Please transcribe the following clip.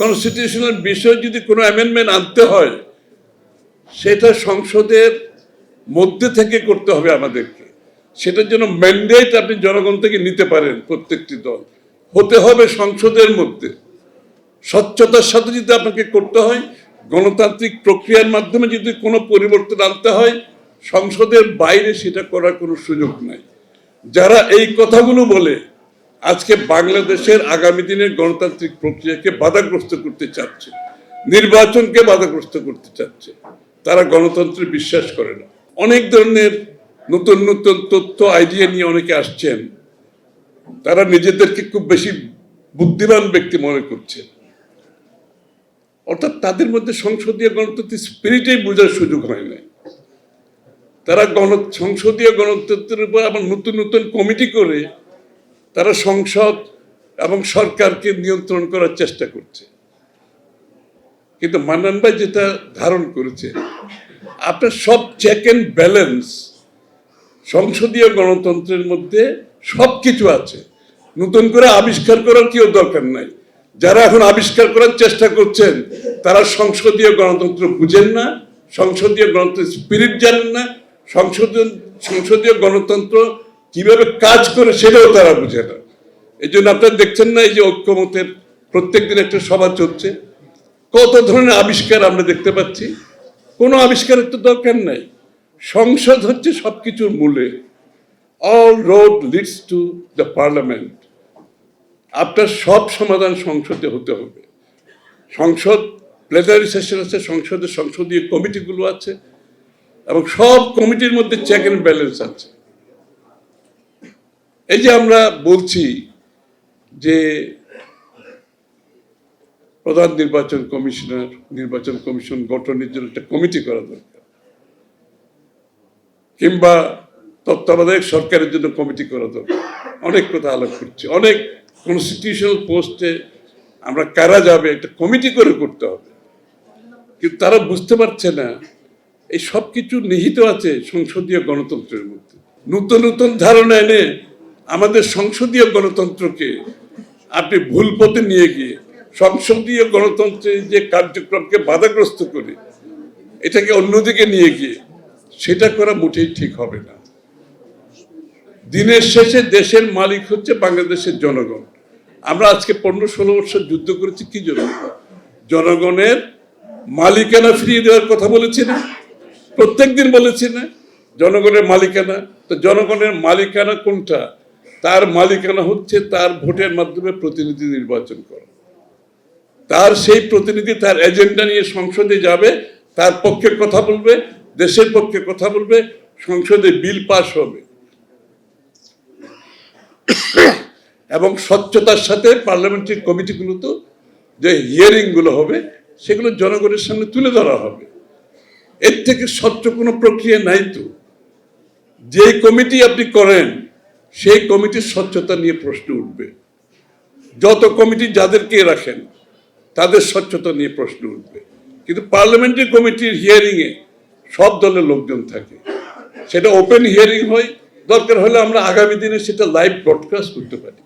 Constitutional বিষয়ে যদি কোনো অ্যামেন্ডমেন্ট আনতে হয়, সেটা সংসদের মধ্যে থেকে করতে হবে আমাদেরকে। সেটার জন্য ম্যান্ডেট আপনি জনগণ থেকে নিতে পারেন প্রত্যেকটি দল। হতে হবে সংসদের মধ্যে। স্বচ্ছতার সাথে যদি আপনাকে করতে হয়, গণতান্ত্রিক প্রক্রিয়ার মাধ্যমে যদি কোনো পরিবর্তন আনতে হয়, সংসদের বাইরে সেটা করার কোনো সুযোগ নাই। যারা এই কথাগুলো বলে আজকে বাংলাদেশের আগামী দিনের গণতান্ত্রিক প্রক্রিয়াকে বাধাগ্রস্ত করতে চাচ্ছে। নির্বাচনকে বাধাগ্রস্ত করতে চাচ্ছে। তারা গণতন্ত্রে বিশ্বাস করে না। অনেক ধরনের নতুন নতুন তথ্য আইডিয়া নিয়ে অনেকে আসছেন। তারা নিজেদেরকে খুব বেশি বুদ্ধিমান ব্যক্তি মনে করছেন। অর্থাৎ তাদের মধ্যে সংসদীয় গণতন্ত্রের স্পিরিটেই বোঝার সুযোগ হয় না তারা গণ, সংসদীয় গণতন্ত্রের উপর আবার নতুন নতুন কমিটি করে তারা সংসদ এবং সরকারকে নিয়ন্ত্রণ করার চেষ্টা করছে। কিন্তু মান্নান ভাই যেটা ধারণ করেছে, আপনার সব চেক অ্যান্ড ব্যালেন্স সংসদীয় গণতন্ত্রের মধ্যে সব কিছু আছে। নতুন করে আবিষ্কার করার কেউ দরকার নাই। যারা এখন আবিষ্কার করার চেষ্টা করছেন, তারা সংসদীয় গণতন্ত্র বুঝেন না, সংসদীয় গণতন্ত্রের স্পিরিট জানেন না সংসদীয় সংসদীয় গণতন্ত্র কীভাবে কাজ করে সেটাও তারা বুঝে না। এই জন্য আপনারা দেখছেন না এই যে ঐক্যমতের প্রত্যেক দিন একটা সভা চলছে। কত ধরনের আবিষ্কার আমরা দেখতে পাচ্ছি। কোনো আবিষ্কারের তো দরকার নাই। সংসদ হচ্ছে সবকিছুর মূলে। All road leads to the parliament আপনার সব সমাধান সংসদে হতে হবে। সংসদ প্লেনারি সেশন আছে, সংসদের সংসদীয় কমিটিগুলো আছে এবং সব কমিটির মধ্যে চেক অ্যান্ড ব্যালেন্স আছে। এই যে আমরা বলছি যে প্রধান নির্বাচন কমিশনার, নির্বাচন কমিশন গঠনের জন্য একটা কমিটি করা দরকার। কিংবা তত্ত্বাবধায়ক সরকারের জন্য কমিটি করা দরকার। অনেক কথা আলাপ করছি। অনেক কনস্টিটিউশনাল পোস্টে আমরা কারা যাবে, একটা কমিটি করে করতে হবে। কিন্তু তারা বুঝতে পারছে না, এই সব কিছু নিহিত আছে সংসদীয় গণতন্ত্রের মধ্যে। নতুন নতুন ধারণা এনে আমাদের সংসদীয় গণতন্ত্রকে আপনি ভুল পথে নিয়ে গিয়ে সংসদীয় গণতন্ত্রের যে কার্যক্রমকে বাধাগ্রস্ত করে এটাকে অন্যদিকে নিয়ে গিয়ে সেটা করা মোটেই ঠিক হবে না। দিনের শেষে দেশের মালিক হচ্ছে বাংলাদেশের জনগণ। আমরা আজকে পনেরো ষোলো বছর যুদ্ধ করেছি, কি জন্য? জনগণের মালিকানা ফিরিয়ে দেওয়ার কথা বলেছি না প্রত্যেক দিন বলেছি না, জনগণের মালিকানা। তো জনগণের মালিকানা কোনটা? তার মালিকানা হচ্ছে তার ভোটের মাধ্যমে প্রতিনিধি নির্বাচন করা। তার সেই প্রতিনিধি তার এজেন্ডা নিয়ে সংসদে যাবে, তার পক্ষে কথা বলবে, দেশের পক্ষে কথা বলবে, সংসদে বিল পাস হবে। এবং স্বচ্ছতার সাথে পার্লামেন্টারি কমিটিগুলো যে হিয়ারিংগুলো হবে, সেগুলো জনগণের সামনে তুলে ধরা হবে। এর থেকে স্বচ্ছ কোনো প্রক্রিয়া নাই তো। যে কমিটি আপনি করেন সেই কমিটির স্বচ্ছতা নিয়ে প্রশ্ন উঠবে। যত কমিটি যাদেরকে রাখেন, তাদের স্বচ্ছতা নিয়ে প্রশ্ন উঠবে। কিন্তু পার্লামেন্টারি কমিটির হিয়ারিংয়ে সব দলের লোকজন থাকে। সেটা ওপেন হিয়ারিং হয়, দরকার হলে আমরা আগামী দিনে সেটা লাইভ ব্রডকাস্ট করতে পারি।